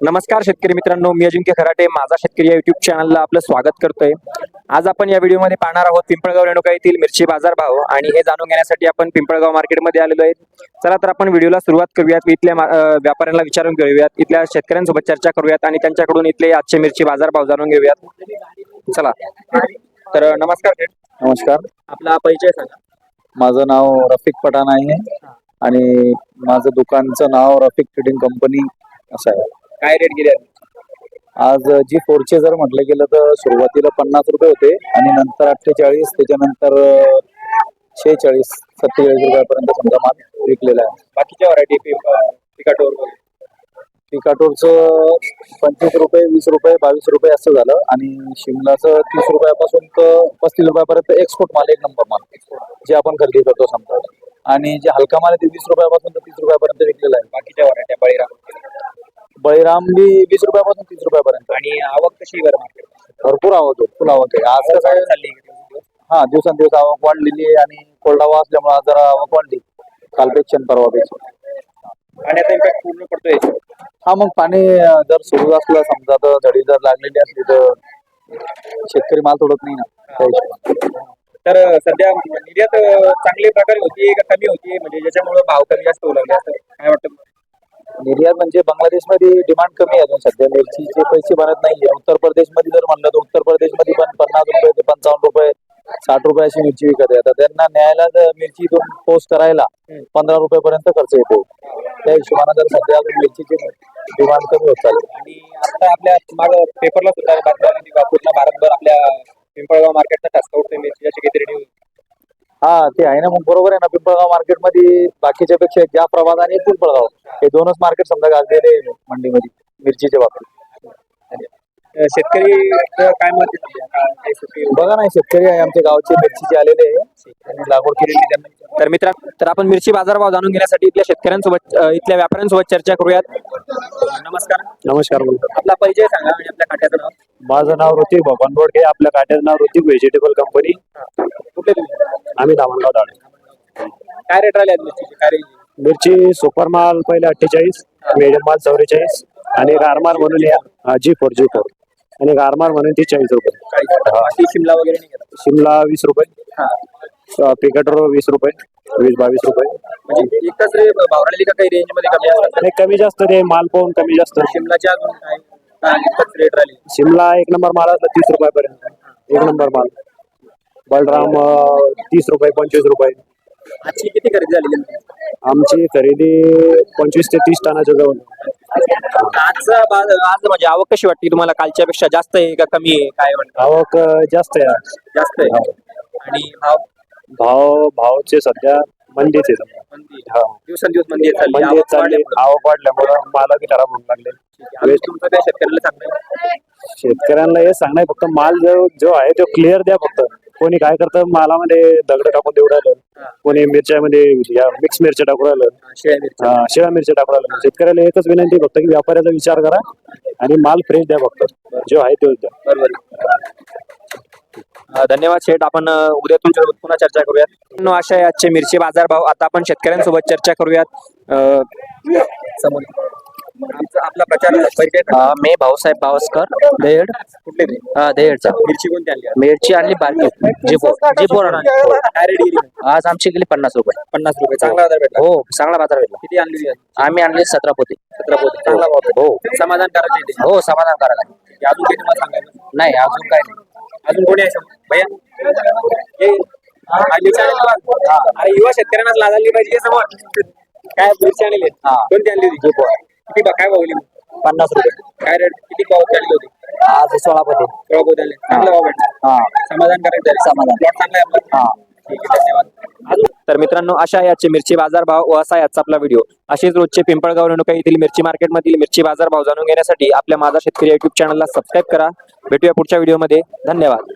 नमस्कार शेतकरी मित्रांनो मी अजिंक्य खराटे. माझा शेतकरी या युट्यूब चॅनलला आपलं स्वागत करतोय. आज आपण या व्हिडिओमध्ये पाहणार आहोत पिंपळगाव रेणुका येथील मिरची बाजार भाव आणि हे जाणून घेण्यासाठी आपण पिंपळगाव मार्केटमध्ये आलेलो आहे. चला तर आपण व्हिडिओला सुरुवात करूयात. इथल्या व्यापाऱ्यांना विचारून घेऊयात इथल्या शेतकऱ्यांसोबत चर्चा करूयात आणि त्यांच्याकडून इथले आजचे मिरची बाजार भाव जाणून घेऊयात. चला. तर नमस्कार. नमस्कार. आपला परिचय सांगा. माझं नाव रफिक पठाण आहे आणि माझं दुकानचं नाव रफिक ट्रेडिंग कंपनी असं आहे. काय रेट गेले आज जी फोरचे जर म्हटलं गेलं तर सुरुवातीला पन्नास रुपये होते आणि नंतर अठ्ठेचाळीस त्याच्यानंतर शेहेचाळीस सत्तेचाळीस रुपयापर्यंत समजा माल विकलेला आहे. बाकीच्या व्हरायटी पिकाटोर पिकाटोरचं पंचवीस रुपये वीस रुपये बावीस रुपये असं झालं आणि शिमलाचं तीस रुपयापासून तर पस्तीस रुपयापर्यंत एक्सपोर्ट माल एक नंबर माल जे आपण खरेदी करतो समजा. आणि जे हलका माल आहे ते वीस रुपयापासून तर तीस रुपयापर्यंत विकलेला आहे. बळीराम बी वीस रुपयापासून तीस रुपयापर्यंत. आणि आवक कशी बरं भरपूर आवक आहे. फुल आवक आहे. आज कसं चालली हा दिवसांदिवस आवक वाढलेली आहे आणि कोल्डावा असल्यामुळे आज जरा आवक वाढली. कालपेक्षा आणि परवापेक्षा. पाण्याचा इम्पॅक्ट पूर्ण पडतोय. हा मग पाणी जर सुरू असलं समजा तर झडी जर लागलेली असली तर शेतकरी माल तोडत नाही ना. त्या हिशोबाने. तर सध्या निर्यात अं, चांगल्या प्रकारे होती का कमी होती म्हणजे ज्याच्यामुळे भाव कमी जास्त होऊ लागले असं काय वाटतं निर्यात म्हणजे बांगलादेशमध्ये डिमांड कमी आहे अजून सध्या. मिरचीचे पैसे भरत नाहीये. उत्तर प्रदेशमध्ये जर म्हणलं तर उत्तर प्रदेशमध्ये पण पन्नास रुपये ते पंचावन्न रुपये साठ रुपये अशी मिरची विकत आहे. त्यांना न्यायला जर मिरची इथून पोस्ट करायला पंधरा रुपयापर्यंत खर्च येतो. त्या हिशोबाने जर सध्या मिरचीची डिमांड कमी होत चालेल. आणि आता आपल्या माग पेपरला सुद्धा पूर्ण भारतभर आपल्या पिंपळगाव मार्केटचा ठसका उठतोय मिरची किती रेडी हा ते आहे ना. मग बरोबर आहे ना. पिंपळगाव मार्केटमध्ये बाकीच्या पेक्षा ज्या प्रभात आणि पिंपळगाव हे दोनच मार्केट समजा गाजलेले मंडीमध्ये मिरचीच्या बाबतीत शेतकरी काय मत सुट्टी? बघा ना शेतकरी आहे आमच्या गावचे मिरचीचे आलेले लागवड केलेली त्यांना तर मित्रा तर आपण मिरची बाजारभाव जाणून घेण्यासाठी इथल्या शेतकऱ्यांसोबत इथल्या व्यापाऱ्यांसोबत चर्चा करूयात. नमस्कार. नमस्कार आपला परिचय सांगा आणि आपल्या खात्याचं नाव. माझं नाव ऋतिक भगवान बोडके आपल्या काट्याचं नाव ऋतिक व्हेजिटेबल कंपनी कुठले तुम्ही? आम्ही धामणगाव दाडे काय रेट राहिले आहेत मिरचीचे? काय? मिरची सुपर माल पहिले अठ्ठेचाळीस मिडियम माल चौवेचाळीस आणि गारमार म्हणून या जी फोर जी फोर आणि गारमार म्हणून ती चाळीस रुपये. बाकी शिमला वगैरे नाही घेत? शिमला वीस रुपये. पिकटर वीस रुपये वीस बावीस रुपये. म्हणजे एकच रे भाव राहिली का काही रेंजमध्ये कमी असतात? आणि कमी जास्त ते माल पाहून कमी जास्त शिमलाच्या अजून काय काय एकच रेट राहिली. शिमला एक नंबर माल असला तीस रुपयापर्यंत. एक नंबर माल. बलराम तीस रुपये पंचवीस रुपये. आजची किती खरेदी आहे? आमची खरेदी पंचवीस ते तीस टनाच्या जवळ. बाज- आज म्हणजे आवक कशी वाटते तुम्हाला? कालच्या पेक्षा जास्त आहे का कमी आहे? काय वाटतं? आवक जास्त आहे आज. जास्त आहे. आणि भाव? भाव भावचे सध्या मंदीच आहे समजा. मंदी. हा. दिवसंदिवस मंदी चालली. मंदी आवक चालली. वाढल्यामुळं. आवक वाढल्यामुळं माल बी खराब होऊन लागले. तुमचं काय शेतकऱ्याला शेतकऱ्यांना हे सांगणार फक्त माल जो जो आहे तो क्लिअर द्या फक्त. कोणी काय करतं? मालामध्ये दगड टाकून देऊ राहिलं. कोणी मिरच्यामध्ये मिक्स मिरच्या टाकू राहिलं हा, शिळ्या मिरच्या. टाकू राहिलं शेतकऱ्याला एकच विनंती आहे फक्त की व्यापाऱ्याचा विचार करा आणि माल फ्रेश द्या फक्त. जो आहे तो द्या. बरोबर अं, धन्यवाद शेठ. आपण अं, उद्या तुमच्यासोबत पुन्हा चर्चा करूयात. मित्रांनो, अशा आहे आजचे मिरची बाजार भाव आता आपण शेतकऱ्यांसोबत चर्चा करूयात. अं, समोर. आपला प्रचार. अ, मी भाऊसाहेब पावसकर देड. कुठले देडचा. मिरची कोणती आणली? आज? मिरची आणली बारकी. जी फोर जी फोर आणली. काय रेट गेली आज आमची गेली पन्नास रुपये. पन्नास रुपये. चांगला बाजार भेटला. हो चांगला बाजार भेटला. किती आणली आज? आम्ही आणले सतरा पोते सतरा पोते चांगला भाव भेटला. हो. समाधान करायचे हो समाधान करायला अजून काही तुम्हाला सांगायचं? नाही अजून काय नाही. अजून कोणी आहे? समोर? भैया. अरे युवा शेतकऱ्यांना लाजायला पाहिजे हे समोर. काय मिरची आणली? कोणती आणली होती? किती बा- काय भावली पन्नास रुपये. काय रेट किती होती? आज सोळा पते. केव्हा पोते आणले चांगला भाव भेटला. हा. समाधान करायचं समाधान. प्लॉट चांगला आहे आपला. ठीक आहे धन्यवाद. तर मित्रांनो अशा याचे मिरची बाजार भाव व असा याचा आपला व्हिडिओ असेच रोजचे पिंपळगाव रेणुका येथील मिरची मार्केटमधील मिरची बाजार भाव जाणून घेण्यासाठी आपल्या माझा शेतकरी युट्यूब चॅनलला सबस्क्राईब करा. भेटूया पुढच्या व्हिडिओमध्ये धन्यवाद.